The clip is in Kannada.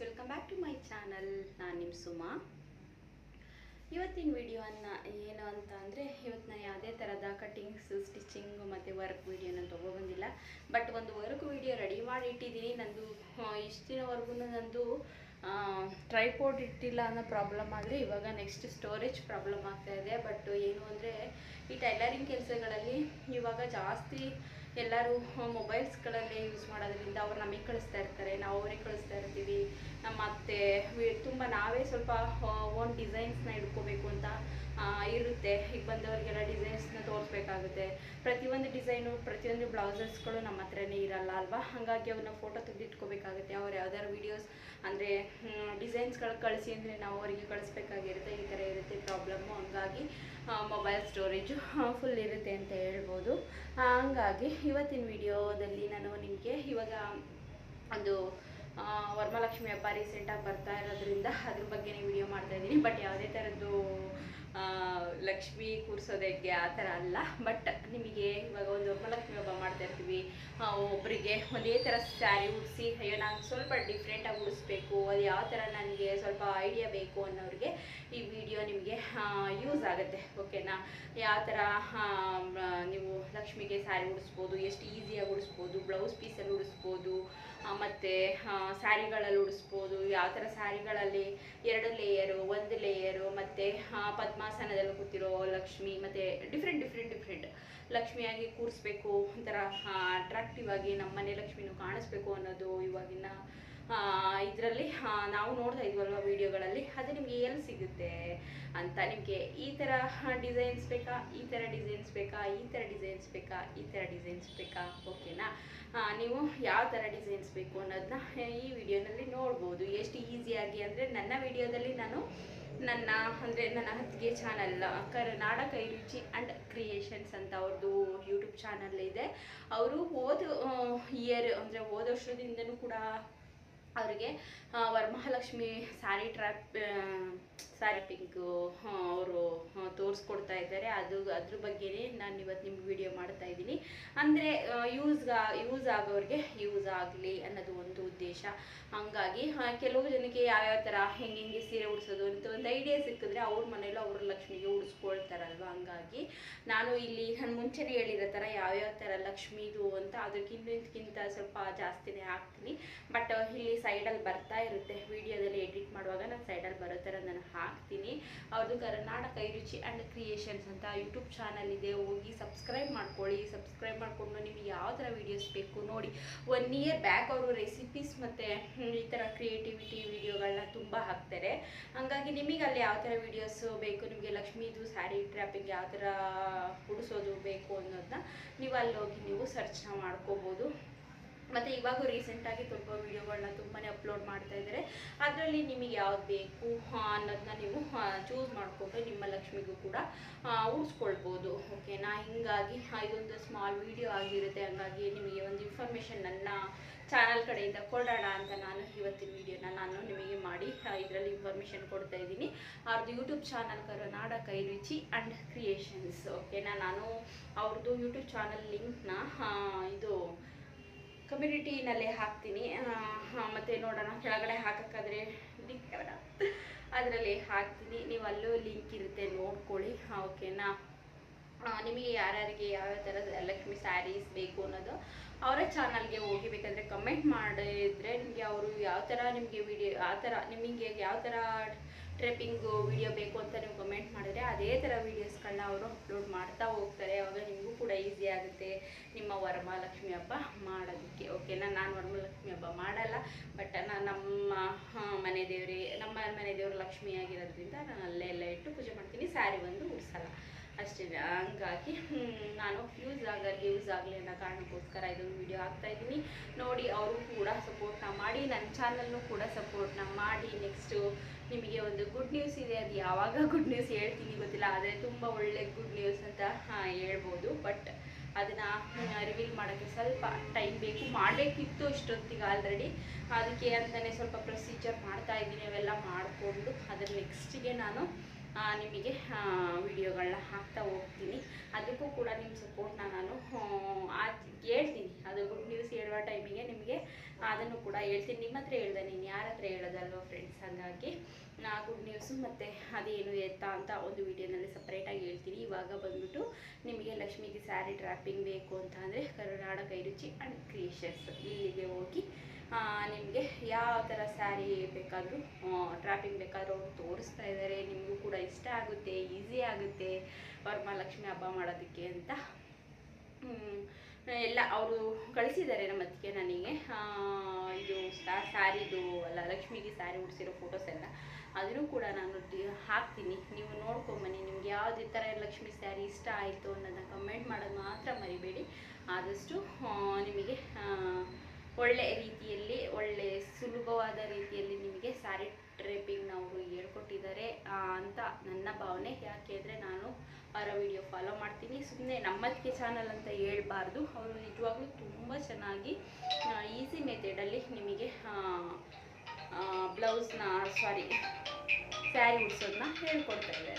Welcome back to my channel ನಾನು ನಿಮ್ಮ ಸುಮಾ. ಇವತ್ತಿನ ವಿಡಿಯೋನ ಏನು ಅಂತ ಅಂದರೆ, ಇವತ್ತು ನಾನು ಯಾವುದೇ ಥರದ ಕಟ್ಟಿಂಗ್ಸು ಸ್ಟಿಚಿಂಗು ಮತ್ತು ವರ್ಕ್ ವೀಡಿಯೋನ ತೊಗೊಬಂದಿಲ್ಲ ಬಟ್ ಒಂದು ವರ್ಕ್ ವೀಡಿಯೋ ರೆಡಿ ಮಾಡಿ ಇಟ್ಟಿದ್ದೀನಿ ನಂದು ಇಷ್ಟು ದಿನವರೆಗೂ ನಂದು ಟ್ರೈಪೋರ್ಡ್ ಇಟ್ಟಿಲ್ಲ ಅನ್ನೋ ಪ್ರಾಬ್ಲಮ್ ಆದರೆ ಇವಾಗ ನೆಕ್ಸ್ಟ್ ಸ್ಟೋರೇಜ್ ಪ್ರಾಬ್ಲಮ್ ಆಗ್ತಾಯಿದೆ ಬಟ್ ಏನು ಅಂದರೆ, ಈ ಟೈಲರಿಂಗ್ ಕೆಲಸಗಳಲ್ಲಿ ಇವಾಗ ಜಾಸ್ತಿ ಎಲ್ಲರೂ ಮೊಬೈಲ್ಸ್ಗಳಲ್ಲೇ ಯೂಸ್ ಮಾಡೋದ್ರಿಂದ ಅವ್ರು ನಮಗೆ ಕಳಿಸ್ತಾ ಇರ್ತಾರೆ. ನಾವು ಅವ್ರಿಗೆ ಕಳಿಸ್ತಾ ಇರ್ತೀವಿ. ಮತ್ತು ತುಂಬ ನಾವೇ ಸ್ವಲ್ಪ ಓನ್ ಡಿಸೈನ್ಸ್ನ ಇಟ್ಕೋಬೇಕು ಅಂತ ಇರುತ್ತೆ. ಈಗ ಬಂದವರಿಗೆಲ್ಲ ಡಿಸೈನ್ಸ್ನ ತೋರಿಸ್ಬೇಕಾಗುತ್ತೆ. ಪ್ರತಿಯೊಂದು ಡಿಸೈನು ಪ್ರತಿಯೊಂದು ಬ್ಲೌಸಸ್ಗಳು ನಮ್ಮ ಹತ್ರನೇ ಇರಲ್ಲ ಅಲ್ವಾ? ಹಾಗಾಗಿ ಅವ್ರನ್ನ ಫೋಟೋ ತೆಗೆದಿಟ್ಕೋಬೇಕಾಗುತ್ತೆ. ಅವ್ರು ಯಾವ್ದಾದ್ರು ವೀಡಿಯೋಸ್ ಅಂದರೆ ಡಿಸೈನ್ಸ್ಗಳು ಕಳಿಸಿ ಅಂದರೆ ನಾವು ಅವರಿಗೆ ಕಳಿಸ್ಬೇಕಾಗಿರುತ್ತೆ. ಈ ಥರ ಇರುತ್ತೆ ಪ್ರಾಬ್ಲಮ್ಮು ಹಂಗಾಗಿ ಮೊಬೈಲ್ ಸ್ಟೋರೇಜು ಫುಲ್ ಇರುತ್ತೆ ಅಂತ ಹೇಳ್ಬೋದು. ಹಂಗಾಗಿ ಇವತ್ತಿನ ವಿಡಿಯೋದಲ್ಲಿ ನಾನು ನಿಮಗೆ ಇವಾಗ ಒಂದು ವರಮಹಾಲಕ್ಷ್ಮಿ ಹಬ್ಬ ರೀಸೆಂಟಾಗಿ ಬರ್ತಾ ಇರೋದ್ರಿಂದ ಅದ್ರ ಬಗ್ಗೆನೇ ವಿಡಿಯೋ ಮಾಡ್ತಾ ಇದ್ದೀನಿ. ಬಟ್ ಯಾವುದೇ ಥರದ್ದು ಲಕ್ಷ್ಮಿ ಕೂರಿಸೋದಕ್ಕೆ ಆ ಥರ ಅಲ್ಲ. ಬಟ್ ನಿಮಗೆ ಇವಾಗ ಒಂದು ವರಮಹಾಲಕ್ಷ್ಮಿ ಹಬ್ಬ ಮಾಡ್ತಾ ಇರ್ತೀವಿ. ಒಬ್ಬರಿಗೆ ಒಂದೇ ಥರ ಸ್ಯಾರಿ ಉಡಿಸಿ, ಅಯ್ಯೋ, ನಾನು ಸ್ವಲ್ಪ ಡಿಫ್ರೆಂಟಾಗಿ ಉಡಿಸ್ಬೇಕು, ಅದು ಯಾವ ಥರ ನನಗೆ ಸ್ವಲ್ಪ ಐಡಿಯಾ ಬೇಕು ಅನ್ನೋರಿಗೆ ಈ ನಿಮಗೆ ಯೂಸ್ ಆಗುತ್ತೆ ಓಕೆನಾ ಯಾವ ಥರ ನೀವು ಲಕ್ಷ್ಮಿಗೆ ಸ್ಯಾರಿ ಉಡಿಸ್ಬೋದು, ಎಷ್ಟು ಈಸಿಯಾಗಿ ಉಡಿಸ್ಬೋದು ಬ್ಲೌಸ್ ಪೀಸಲ್ಲಿ ಉಡಿಸ್ಬೋದು ಮತ್ತು ಸ್ಯಾರಿಗಳಲ್ಲಿ ಉಡಿಸ್ಬೋದು ಯಾವ ಥರ ಸ್ಯಾರಿಗಳಲ್ಲಿ ಎರಡು ಲೇಯರು ಒಂದು ಲೇಯರು ಮತ್ತು ಪದ್ಮಾಸನದಲ್ಲಿ ಕೂತಿರೋ ಲಕ್ಷ್ಮಿ, ಮತ್ತು ಡಿಫ್ರೆಂಟ್ ಡಿಫ್ರೆಂಟ್ ಡಿಫ್ರೆಂಟ್ ಲಕ್ಷ್ಮಿಯಾಗಿ ಕೂರಿಸ್ಬೇಕು, ಒಂಥರ ಅಟ್ರಾಕ್ಟಿವ್ ಆಗಿ ನಮ್ಮನೆ ಲಕ್ಷ್ಮಿನೂ ಕಾಣಿಸ್ಬೇಕು ಅನ್ನೋದು ಇವಾಗಿನ ಇದರಲ್ಲಿ ನಾವು ನೋಡ್ತಾ ಇದ್ವಲ್ವ ವಿಡಿಯೋಗಳಲ್ಲಿ, ಅದು ನಿಮಗೆ ಎಲ್ಲಿ ಸಿಗುತ್ತೆ ಅಂತ, ನಿಮಗೆ ಈ ಥರ ಡಿಸೈನ್ಸ್ ಬೇಕಾ, ಈ ಥರ ಡಿಸೈನ್ಸ್ ಬೇಕಾ, ಈ ಥರ ಡಿಸೈನ್ಸ್ ಬೇಕಾ, ಈ ಥರ ಡಿಸೈನ್ಸ್ ಬೇಕಾ, ಓಕೆನಾ? ನೀವು ಯಾವ ಥರ ಡಿಸೈನ್ಸ್ ಬೇಕು ಅನ್ನೋದನ್ನ ಈ ವಿಡಿಯೋನಲ್ಲಿ ನೋಡ್ಬೋದು. ಎಷ್ಟು ಈಸಿಯಾಗಿ ಅಂದರೆ ನನ್ನ ವಿಡಿಯೋದಲ್ಲಿ ನಾನು ನನ್ನ, ಅಂದರೆ ನನ್ನ ಹತ್ತಿಗೆ ಚಾನಲ್ ಕರ್ನಾಡ ಕೈ ರುಚಿ ಆ್ಯಂಡ್ ಕ್ರಿಯೇಷನ್ಸ್ ಅಂತ ಅವ್ರದ್ದು ಯೂಟ್ಯೂಬ್ ಚಾನಲ್ ಇದೆ. ಅವರು ಓದು ಇಯರ್ ಅಂದರೆ ಓದೋ ವರ್ಷದಿಂದನೂ ಕೂಡ ಅವರಿಗೆ ವರಮಹಾಲಕ್ಷ್ಮಿ ಸ್ಯಾರಿ ಟ್ರ್ಯಾಪ್ ಸ್ಯಾರಿ ಪಿಂಕು ಅವರು ತೋರಿಸ್ಕೊಡ್ತಾ ಇದ್ದಾರೆ. ಅದು, ಅದ್ರ ಬಗ್ಗೆನೇ ನಾನು ಇವತ್ತು ನಿಮ್ಗೆ ವಿಡಿಯೋ ಮಾಡ್ತಾ ಇದ್ದೀನಿ. ಅಂದರೆ ಯೂಸ್ ಯೂಸ್ ಆಗೋರಿಗೆ ಯೂಸ್ ಆಗಲಿ ಅನ್ನೋದು ಒಂದು ಉದ್ದೇಶ. ಹಂಗಾಗಿ ಕೆಲವು ಜನಕ್ಕೆ ಯಾವ್ಯಾವ ಥರ ಹೆಂಗೆ ಹೆಂಗೆ ಸೀರೆ ಉಡಿಸೋದು ಅಂತ ಒಂದು ಐಡಿಯಾ ಸಿಕ್ಕಿದ್ರೆ ಅವ್ರ ಮನೇಲೂ ಅವ್ರ ಲಕ್ಷ್ಮಿಗೆ ಉಡಿಸ್ಕೊಳ್ತಾರಲ್ವ? ಹಂಗಾಗಿ, ನಾನು ಇಲ್ಲಿ ನಾನು ಮುಂಚೆನೇ ಹೇಳಿರೋ ಥರ ಯಾವ್ಯಾವ ಥರ ಲಕ್ಷ್ಮಿದು ಅಂತ ಅದಕ್ಕಿಂತ ಸ್ವಲ್ಪ ಜಾಸ್ತಿನೇ ಹಾಕ್ತೀನಿ. ಬಟ್ ಇಲ್ಲಿ ಸೈಡಲ್ಲಿ ಬರ್ತಾ ಇರುತ್ತೆ ವಿಡಿಯೋದಲ್ಲಿ ಎಡಿಟ್ ಮಾಡುವಾಗ ನಾನು ಸೈಡಲ್ಲಿ ಬರೋ ಥರ ನಾನು ಹಾಕ್ತೀನಿ. ಅವ್ರದ್ದು ಕರ್ನಾಟಕ ರುಚಿ ಆ್ಯಂಡ್ ಕ್ರಿಯೇಷನ್ಸ್ ಅಂತ ಯೂಟ್ಯೂಬ್ ಚಾನಲ್ ಇದೆ. ಹೋಗಿ ಸಬ್ಸ್ಕ್ರೈಬ್ ಮಾಡ್ಕೊಳ್ಳಿ. ಸಬ್ಸ್ಕ್ರೈಬ್ ಮಾಡಿಕೊಂಡು ನಿಮಗೆ ಯಾವ ಥರ ವೀಡಿಯೋಸ್ ಬೇಕು ನೋಡಿ. ಒನ್ ಇಯರ್ ಬ್ಯಾಕ್ ಅವರು ರೆಸಿಪೀಸ್ ಮತ್ತು ಈ ಥರ ಕ್ರಿಯೇಟಿವಿಟಿ ವೀಡಿಯೋಗಳನ್ನ ತುಂಬ ಹಾಕ್ತಾರೆ. ಹಾಗಾಗಿ ನಿಮಗೆ ಅಲ್ಲಿ ಯಾವ ಥರ ವೀಡಿಯೋಸ್ ಬೇಕು, ನಿಮಗೆ ಲಕ್ಷ್ಮೀದು ಸ್ಯಾರಿ ಟ್ರ್ಯಾಪಿಂಗ್ ಯಾವ ಥರ ಉಡಿಸೋದು ಬೇಕು ಅನ್ನೋದನ್ನ ನೀವು ಅಲ್ಲಿ ಹೋಗಿ ನೀವು ಸರ್ಚ್ನ ಮಾಡ್ಕೋಬೋದು. ಮತ್ತು ಇವಾಗ ರೀಸೆಂಟಾಗಿ ತುಂಬ ವೀಡಿಯೋಗಳನ್ನ ಅಪ್ಲೋಡ್ ಮಾಡ್ತಾ ಇದ್ದಾರೆ. ಅದರಲ್ಲಿ ನಿಮಗೆ ಯಾವ್ದು ಬೇಕು ಅನ್ನೋದನ್ನ ನೀವು ಚೂಸ್ ಮಾಡಿಕೊಂಡು ನಿಮ್ಮ ಲಕ್ಷ್ಮಿಗೂ ಕೂಡ ಉಳಿಸ್ಕೊಳ್ಬೋದು. ಓಕೆನಾ ಹಿಂಗಾಗಿ ಇದೊಂದು ಸ್ಮಾಲ್ ವಿಡಿಯೋ ಆಗಿರುತ್ತೆ. ಹಂಗಾಗಿ ನಿಮಗೆ ಒಂದು ಇನ್ಫಾರ್ಮೇಷನ್ ನನ್ನ ಚಾನಲ್ ಕಡೆಯಿಂದ ಕೊಡೋಣ ಅಂತ ನಾನು ಇವತ್ತಿನ ವಿಡಿಯೋನ ನಾನು ನಿಮಗೆ ಮಾಡಿ ಇದರಲ್ಲಿ ಇನ್ಫಾರ್ಮೇಷನ್ ಕೊಡ್ತಾ ಇದ್ದೀನಿ. ಅವ್ರದ್ದು ಯೂಟ್ಯೂಬ್ ಚಾನಲ್ ಕರುನಾಡ ಕೈ ರುಚಿ ಆ್ಯಂಡ್ ಕ್ರಿಯೇಷನ್ಸ್ ಓಕೆನಾ ನಾನು ಅವ್ರದ್ದು ಯೂಟ್ಯೂಬ್ ಚಾನಲ್ ಲಿಂಕ್ನ ಇದು ಕಮ್ಯುನಿಟಿನಲ್ಲೇ ಹಾಕ್ತೀನಿ. ಮತ್ತು ನೋಡೋಣ, ಕೆಳಗಡೆ ಹಾಕೋಕ್ಕಾದ್ರೆ ಲಿಂಕ್ ಅದರಲ್ಲಿ ಹಾಕ್ತೀನಿ. ನೀವು ಅಲ್ಲೂ ಲಿಂಕ್ ಇರುತ್ತೆ, ನೋಡ್ಕೊಳ್ಳಿ. ಓಕೆನಾ? ನಿಮಗೆ ಯಾರ್ಯಾರಿಗೆ ಯಾವ್ಯಾವ ಥರ ಲಕ್ಷ್ಮಿ ಸ್ಯಾರೀಸ್ ಬೇಕು ಅನ್ನೋದು ಅವರ ಚಾನಲ್ಗೆ ಹೋಗಿ ಬೇಕಂದರೆ ಕಮೆಂಟ್ ಮಾಡಿದರೆ ನಿಮಗೆ ಅವರು ಯಾವ ಥರ ನಿಮಗೆ ವಿಡಿಯೋ ಆ ಥರ ನಿಮಗೆ ಯಾವ ಥರ ಟ್ರೆಪ್ಪಿಂಗು ವಿಡಿಯೋ ಬೇಕು ಅಂತ ನೀವು ಕಮೆಂಟ್ ಮಾಡಿದ್ರೆ ಅದೇ ಥರ ವೀಡಿಯೋಸ್ಗಳನ್ನ ಅವರು ಅಪ್ಲೋಡ್ ಮಾಡ್ತಾ ಹೋಗ್ತಾರೆ. ಅವಾಗ ನಿಮಗೂ ಕೂಡ ಈಸಿ ಆಗುತ್ತೆ. ನಿಮ್ಮ ವರಮಹಾಲಕ್ಷ್ಮಿ ಹಬ್ಬ ಮಾಡೋದಕ್ಕೆ. ಓಕೆನಾ ನಾನು ವರಮಹಾಲಕ್ಷ್ಮಿ ಹಬ್ಬ ಮಾಡಲ್ಲ ಬಟ್ ನಾನು ನಮ್ಮ ಮನೆ ದೇವ್ರಿ, ನಮ್ಮ ಮನೆ ದೇವ್ರ ಲಕ್ಷ್ಮಿ ಆಗಿರೋದ್ರಿಂದ ನಾನು ಅಲ್ಲೇ ಎಲ್ಲ ಇಟ್ಟು ಪೂಜೆ ಮಾಡ್ತೀನಿ ಸ್ಯಾರಿ ಒಂದು ಉಡ್ಸಲ್ಲ. ಅಷ್ಟೇ, ಹಂಗಾಗಿ ನಾನು ಯೂಸ್ ಆಗಲಿ ಯೂಸ್ ಆಗಲಿ ಅನ್ನೋ ಕಾರಣಕ್ಕೋಸ್ಕರ ಇದೊಂದು ವಿಡಿಯೋ ಹಾಕ್ತಾ ಇದ್ದೀನಿ. ನೋಡಿ, ಅವರು ಕೂಡ ಸಪೋರ್ಟ್ನ ಮಾಡಿ, ನನ್ನ ಚಾನಲ್ನು ಕೂಡ ಸಪೋರ್ಟ್ನ ಮಾಡಿ ನೆಕ್ಸ್ಟು ನಿಮಗೆ ಒಂದು ಗುಡ್ ನ್ಯೂಸ್ ಇದೆ, ಅದು ಯಾವಾಗ ಗುಡ್ ನ್ಯೂಸ್ ಹೇಳ್ತೀನಿ ಗೊತ್ತಿಲ್ಲ, ಆದರೆ ತುಂಬ ಒಳ್ಳೆ ಗುಡ್ ನ್ಯೂಸ್ ಅಂತ ಹೇಳ್ಬೋದು ಬಟ್ ಅದನ್ನು ರಿವೀಲ್ ಮಾಡೋಕ್ಕೆ ಸ್ವಲ್ಪ ಟೈಮ್ ಬೇಕು. ಮಾಡಬೇಕಿತ್ತು ಇಷ್ಟೊತ್ತಿಗೆ ಆಲ್ರೆಡಿ ಅದಕ್ಕೆ ಅಂತಲೇ ಸ್ವಲ್ಪ ಪ್ರೊಸೀಜರ್ ಮಾಡ್ತಾ ಇದ್ದೀನಿ, ಅವೆಲ್ಲ ಮಾಡಿಕೊಂಡು ಅದ್ರ ನೆಕ್ಸ್ಟಿಗೆ ನಾನು ನಿಮಗೆ ವಿಡಿಯೋಗಳನ್ನ ಹಾಕ್ತಾ ಹೋಗ್ತೀನಿ. ಅದಕ್ಕೂ ಕೂಡ ನಿಮ್ಮ ಸಪೋರ್ಟ್ನ ನಾನು ಹೇಳ್ತೀನಿ. ಅದು ಗುಡ್ ನ್ಯೂಸ್ ಹೇಳುವ ಟೈಮಿಗೆ ನಿಮಗೆ ಅದನ್ನು ಕೂಡ ಹೇಳ್ತೀನಿ. ನಿಮ್ಮ ಹತ್ರ ಹೇಳ್ದೆ, ನೀನು ಯಾರ ಹತ್ರ ಹೇಳೋದಲ್ವ ಫ್ರೆಂಡ್ಸ್ ಹಾಗಾಗಿ ನಾ ಗುಡ್ ನ್ಯೂಸು ಮತ್ತು ಅದೇನು ಎತ್ತ ಅಂತ ಒಂದು ವಿಡಿಯೋನಲ್ಲಿ ಸಪ್ರೇಟಾಗಿ ಹೇಳ್ತೀನಿ. ಇವಾಗ ಬಂದ್ಬಿಟ್ಟು ನಿಮಗೆ ಲಕ್ಷ್ಮಿಗೆ ಸ್ಯಾರಿ ಟ್ರ್ಯಾಪಿಂಗ್ ಬೇಕು ಅಂತ ಅಂದರೆ ಕರುನಾಡ ಕೈರುಚಿ ಆ್ಯಂಡ್ ಕ್ರಿಯೇಷನ್ಸ್ ಇಲ್ಲಿಗೆ ಹೋಗಿ ನಿಮಗೆ ಯಾವ ಥರ ಸ್ಯಾರಿ ಬೇಕಾದರೂ ಟ್ರಾಪಿಂಗ್ ಬೇಕಾದರೂ ಅವರು ತೋರಿಸ್ತಾ ಇದ್ದಾರೆ. ನಿಮಗೂ ಕೂಡ ಇಷ್ಟ ಆಗುತ್ತೆ ಈಸಿ ಆಗುತ್ತೆ ವರಮಹಾಲಕ್ಷ್ಮಿ ಹಬ್ಬ ಮಾಡೋದಕ್ಕೆ ಅಂತ. ಎಲ್ಲ ಅವರು ಕಳಿಸಿದ್ದಾರೆ ನಮ್ಮ ಅತ್ತಿಗೆ ನನಗೆ. ಇದು ಸ್ಯಾರಿದು ಅಲ್ಲ, ಲಕ್ಷ್ಮಿಗೆ ಸ್ಯಾರಿ ಉಡಿಸಿರೋ ಫೋಟೋಸ್ ಎಲ್ಲ. ಅದನ್ನು ಕೂಡ ನಾನು ಹಾಕ್ತೀನಿ. ನೀವು ನೋಡ್ಕೊಂಬನ್ನಿ. ನಿಮ್ಗೆ ಯಾವುದೇ ಥರ ಲಕ್ಷ್ಮಿ ಸ್ಯಾರಿ ಇಷ್ಟ ಆಯಿತು ಅನ್ನೋದನ್ನ ಕಮೆಂಟ್ ಮಾಡೋದು ಮಾತ್ರ ಮರಿಬೇಡಿ. ಆದಷ್ಟು ನಿಮಗೆ ಒಳ್ಳೆ ರೀತಿಯಲ್ಲಿ, ಒಳ್ಳೆ ಸುಲಭವಾದ ರೀತಿಯಲ್ಲಿ ನಿಮಗೆ ಸ್ಯಾರಿ ಟ್ರೇಪಿಂಗ್ನ ಅವರು ಹೇಳ್ಕೊಟ್ಟಿದ್ದಾರೆ ಅಂತ ನನ್ನ ಭಾವನೆ. ಯಾಕೆ ಅಂದರೆ ನಾನು ಅವರ ವಿಡಿಯೋ ಫಾಲೋ ಮಾಡ್ತೀನಿ. ಸುಮ್ಮನೆ ನಮ್ಮದಕ್ಕೆ ಚಾನಲ್ ಅಂತ ಹೇಳ್ಬಾರ್ದು. ಅವರು ನಿಜವಾಗ್ಲೂ ತುಂಬ ಚೆನ್ನಾಗಿ ಈಸಿ ಮೆಥಡಲ್ಲಿ ನಿಮಗೆ ಬ್ಲೌಸ್ನ ಸಾರಿ ಸ್ಯಾರಿ ಉಡ್ಸೋದನ್ನ ಹೇಳ್ಕೊಡ್ತಾ ಇದ್ದಾರೆ.